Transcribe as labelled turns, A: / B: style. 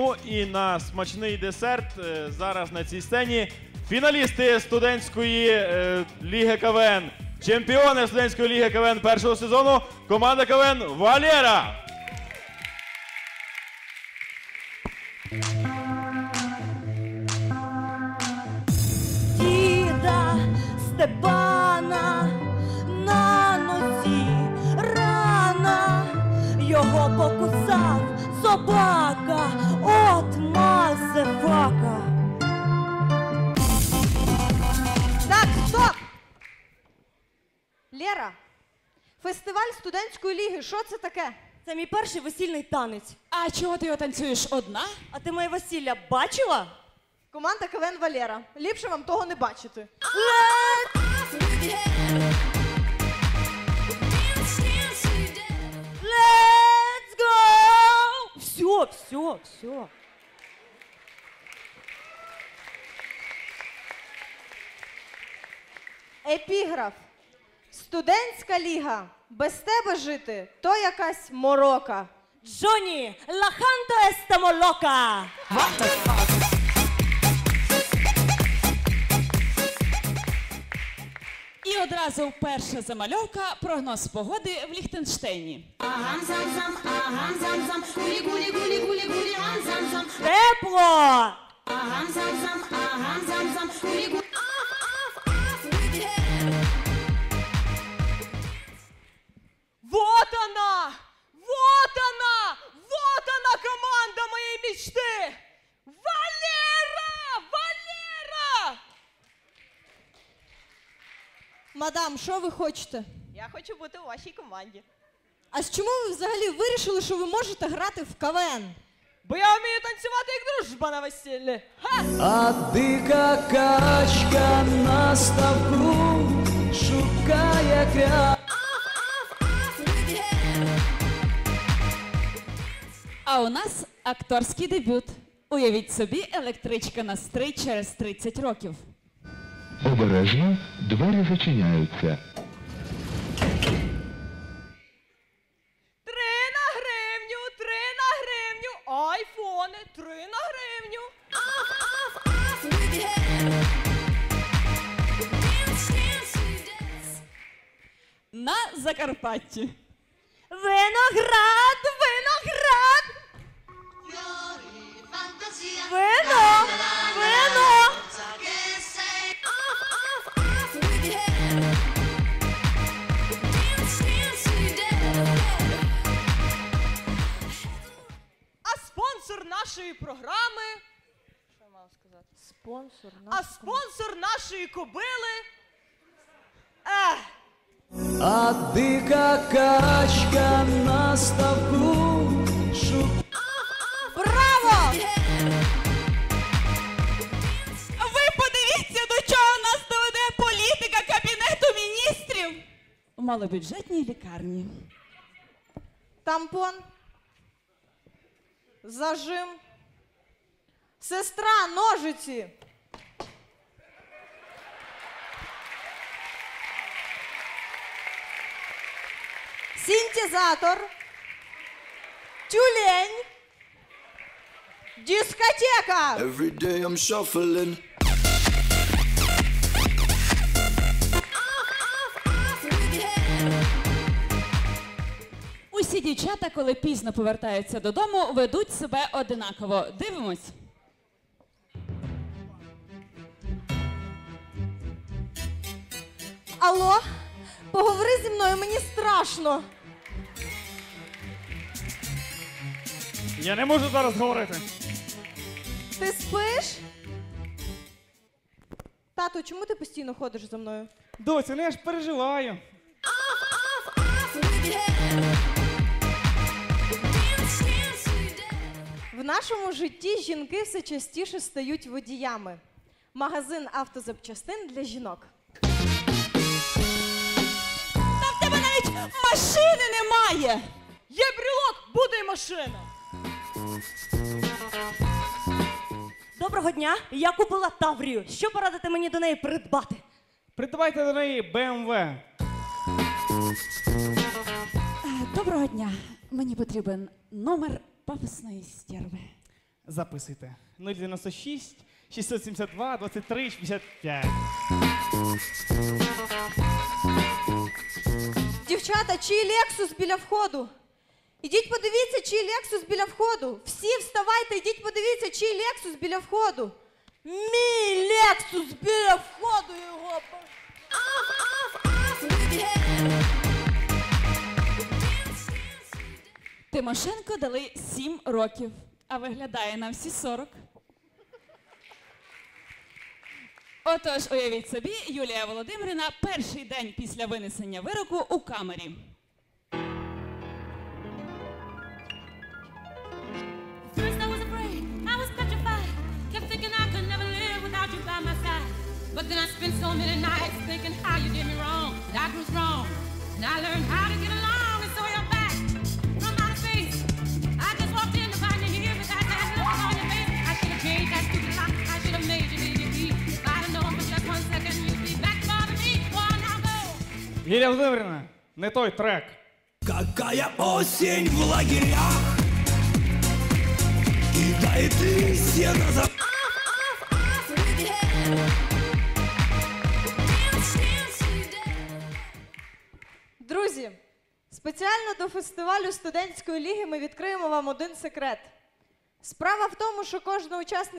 A: Ну і на смачний десерт е, зараз на цій сцені фіналісти студентської е, ліги КВН, чемпіони студентської ліги КВН першого сезону, команда КВН Валера.
B: діда Степана
C: Лера, фестиваль студентської ліги. Що це таке?
B: Це мій перший весільний танець.
D: А чого ти його танцюєш одна?
B: А ти моє весілля бачила?
C: Команда КВН Валера. Ліпше вам того не бачити.
B: Let's go! Все, все, все.
C: Епіграф. Студентська ліга. Без тебе жити то якась морока.
B: Джоні, лаханто естемо лока.
D: І одразу перша замальовка прогноз погоди в Ліхтенштейні.
B: Тепло!
C: Вот Мадам, що ви хочете?
E: Я хочу бути у вашій команді.
C: А з чому ви взагалі вирішили, що ви можете грати в КВН?
E: Бо я вмію танцювати як дружба на весіллі. Ха!
F: А дика качка на ставку шукає кря.
D: А у нас акторський дебют. Уявіть собі, електричка на стрий через 30 років.
G: Обережно, двері зачиняються.
E: Три на гривню, три на гривню, айфони, три на гривню.
D: На Закарпатті.
B: Виноград!
E: Програми. Що я мала сказати?
C: Спонсор
E: А спонсор нашої кобили. Ех,
F: А дика качка на ставку шукає.
C: Браво!
D: Ви подивіться, до чого нас доведе політика Кабінету міністрів у малобюджетній лікарні.
C: Тампон. Зажим. Сестра, ножиці. Синтезатор. Тюлень. Дискотека.
H: Every day I'm shuffling.
D: Усі дівчата, коли пізно повертаються додому, ведуть себе одинаково. Дивимось.
C: Алло, поговори зі мною, мені страшно.
A: Я не можу зараз говорити.
C: Ти спиш? Тато, чому ти постійно ходиш за мною?
I: Доця, ну я ж переживаю.
C: В нашому житті жінки все частіше стають водіями. Магазин автозапчастин для жінок.
D: Машини немає.
E: є брілок, буде й машина.
B: Доброго дня! Я купила Таврію. Що порадите мені до неї придбати?
I: Придбайте до неї БМВ.
D: Е, Доброго дня. Мені потрібен номер пафосної стерви.
I: Записуйте. 096 672 23 65.
C: Дівчата, чий Лексус біля входу? Ідіть подивіться, чий Лексус біля входу. Всі вставайте, ідіть подивіться, чий Лексус біля входу. Мій Лексус біля входу його.
D: Тимошенко дали 7 років, а виглядає на всі 40. Отож, уявіть собі, Юлія Володимирівна перший день після винесення вироку у камері.
J: Was was. But then I spent so many nights thinking how you did me wrong, that grew strong. And I learned how to get
I: Юлія Володимирівна, не той трек.
F: Какая осень в лагерях Кидает листья на за...
C: Друзі, спеціально до фестивалю студентської ліги ми відкриємо вам один секрет. Справа в тому, що кожна учасниця